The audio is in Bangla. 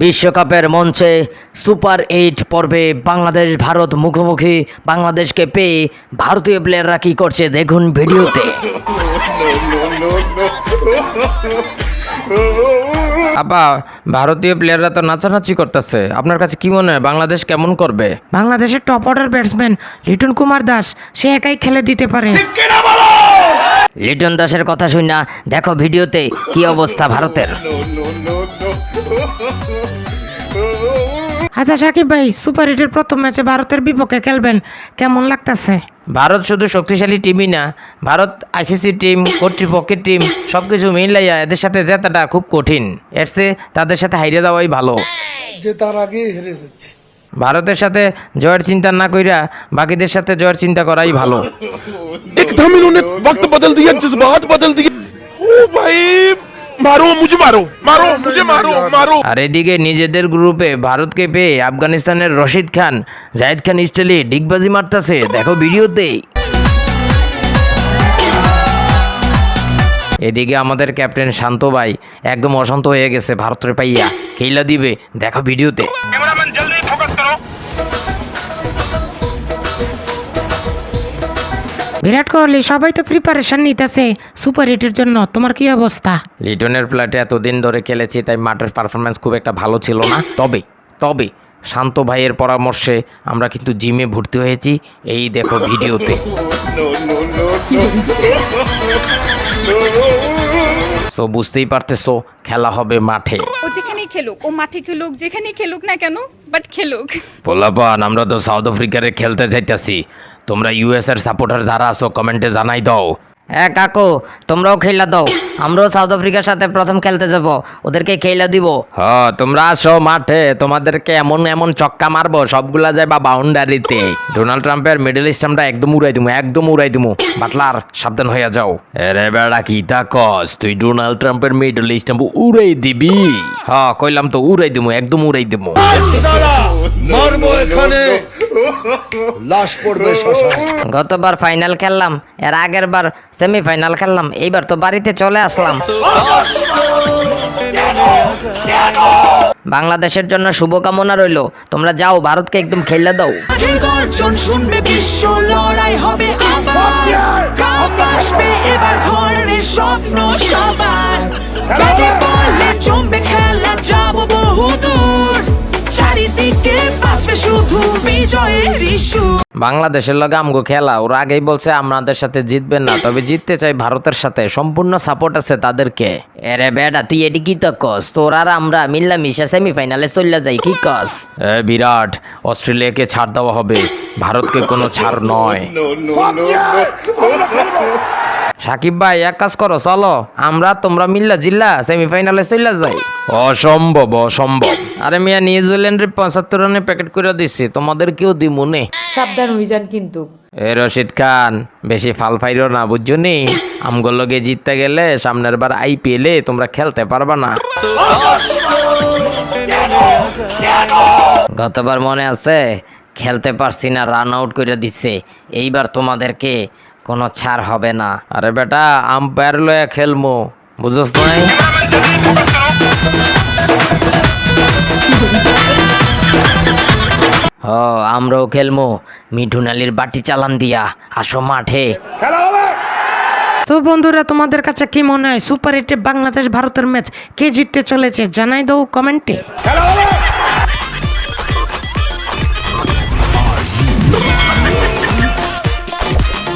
বিশ্বকাপের মঞ্চে সুপার এইট পর্বে বাংলাদেশ ভারত মুখোমুখি। বাংলাদেশকে পেয়ে ভারতীয় প্লেয়াররা কি করছে দেখুন ভিডিওতে। আপা ভারতীয় প্লেয়াররা তো নাচানাচি করতেছে। আপনার কাছে কি মনে হয় বাংলাদেশ কেমন করবে? বাংলাদেশের top order batsman Liton Kumar Das সে একাই খেলে দিতে পারে। লিটন দাসের কথা শুন না দেখো ভিডিওতে কি অবস্থা ভারতের। আচ্ছা সাকিব ভাই সুপার হিটের প্রথম ম্যাচে ভারতের বিপক্ষে খেলবেন কেমন লাগতাছে? ভারত শুধু শক্তিশালী টিমই না ভারত আইসিসি টিম কর্তৃপক্ষের টিম সব কিছু মিলাইয়া এদের সাথে জেতাটা খুব কঠিন। এর চেয়ে তাদের সাথে হাইরে যাওয়াই ভালো। যে তার আগে হেরে যাচ্ছে। ভারতের সাথে জয়ের চিন্তা না কইরা বাকিদের সাথে জয়ের চিন্তা করাই ভালো। एकदम इन्होंने वक्त बदल दिया जज्बात बदल दिए ओ भाई मारो मुझे मारो मारो मुझे मारो मारो আর এদিকে নিজেদের গ্রুপে ভারতকে পেয়ে আফগানিস্তানের রশিদ খান জাহিদ খান স্টাইলে ডিগবাজি মারতাছে দেখো ভিডিওতে এদিকে আমাদের ক্যাপ্টেন শান্ত ভাই একদম অশান্ত হয়ে গেছে ভারতের পাইয়া কেইলা দিবে দেখো ভিডিওতে বিরাট কোহলি সবাই তো প্রিপারেশন নিতেছে। সুপার হিটের জন্য তোমার কি অবস্থা? লিটনের ফ্ল্যাটে এতদিন ধরে খেলেছি তাই মাঠের পারফরমেন্স খুব একটা ভালো ছিল না। তবে তবে শান্ত ভাইয়ের পরামর্শে আমরা কিন্তু জিমে ভর্তি হয়েছি এই দেখো ভিডিওতে। সো বুঝতেই পারতেছো খেলা হবে মাঠে। ও যেখানেই খেলুক ও মাঠে খেলুক যেখানেই খেলুক না কেন বাট খেলুক। পোলাপান আমরা তো সাউথ আফ্রিকারে খেলতে চাইতেছি তোমরা ইউএস এর সাপোর্টার যারা আছো কমেন্টে জানাই দাও। হ্যাঁ কাকু তোমরাও খেলা দাও। আমরাও সাউথ আফ্রিকার সাথে প্রথম খেলতে যাব। ওদেরকে খেলা দিব। হ তোমরা আসো মাঠে। তোমাদেরকে এমন এমন চক্কা মারবো সবগুলা যায় বা বাউন্ডারিতে ডোনাল্ড ট্রাম্পের মিডল আমরা একদম উড়াই দিমু একদম উড়াই দিমু। বাটলার সাবধান হইয়া যাও। এরে বেড়া কি তা কস? তুই ডোনাল্ড ট্রাম্পের মিডল ইস্ট উড়াই দিবি। হ কইলাম তো উড়াই দিমু একদম উড়াই দিমু। মারবো এখানে। লাশ পড়বে শ্মশানে। গতবার ফাইনাল খেললাম এর আগের বার সেমিফাইনাল খেললাম এইবার তো বাড়িতে চলে আসলাম। বাংলাদেশের জন্য শুভকামনা রইল তোমরা যাও ভারতকে একদম খেলে দাও। গর্জন শুনবে বিশ্ব লড়াই হবে আবার। কাপ আসবে এবার ঘরের স্বপ্ন সবার। বিজয়ের ইস্যু। বাংলাদেশের লগে আমগো খেলা ওরা আগেই বলছে আমাদের সাথে জিতবেন না তবে জিততে চাই ভারতের সাথে। সম্পূর্ণ সাপোর্ট আছে তাদেরকে। এরে বেডা তুই এটি কি তো কস? তোর আর আমরা মিল্লা মিশা সেমিফাইনালে চলে যাই কি কস? এ বিরাট অস্ট্রেলিয়াকে ছাড় দেওয়া হবে। ভারতকে কোনো ছাড় নয়। সাকিব ভাই এক কাজ করো চলো। আমরা তোমরা মিল্লা জিল্লা সেমিফাইনালে চলে যাই। অসম্ভব অসম্ভব। আরে মিয়া নিউজিল্যান্ডের পঁচাত্তর রানে প্যাকেট করে দিচ্ছি তোমাদের কেউ দিমুনে সাবধান হয়ে যান কিন্তু। এ রশিদ খান বেশি ফাল ফাইরো না বুঝছ নি? আমগুলোকে জিততে গেলে সামনের বার আইপিএলে তোমরা খেলতে পারবা না। গতবার মনে আছে খেলতে পারছি না রান আউট করে দিচ্ছে এইবার তোমাদেরকে কোনো ছাড় হবে না। আরে বেটা আম্পায়ার লয়া খেলমু বুঝছ নাই? হ আমরাও খেলমু। মিঠুন আলীর বাটি চালান দিয়া আসো মাঠে। তো বন্ধুরা তোমাদের কাছে কি মনে হয়? সুপার হিটে বাংলাদেশ ভারতের ম্যাচ কে জিততে চলেছে? জানাই দাও কমেন্টে। খেলা হবে!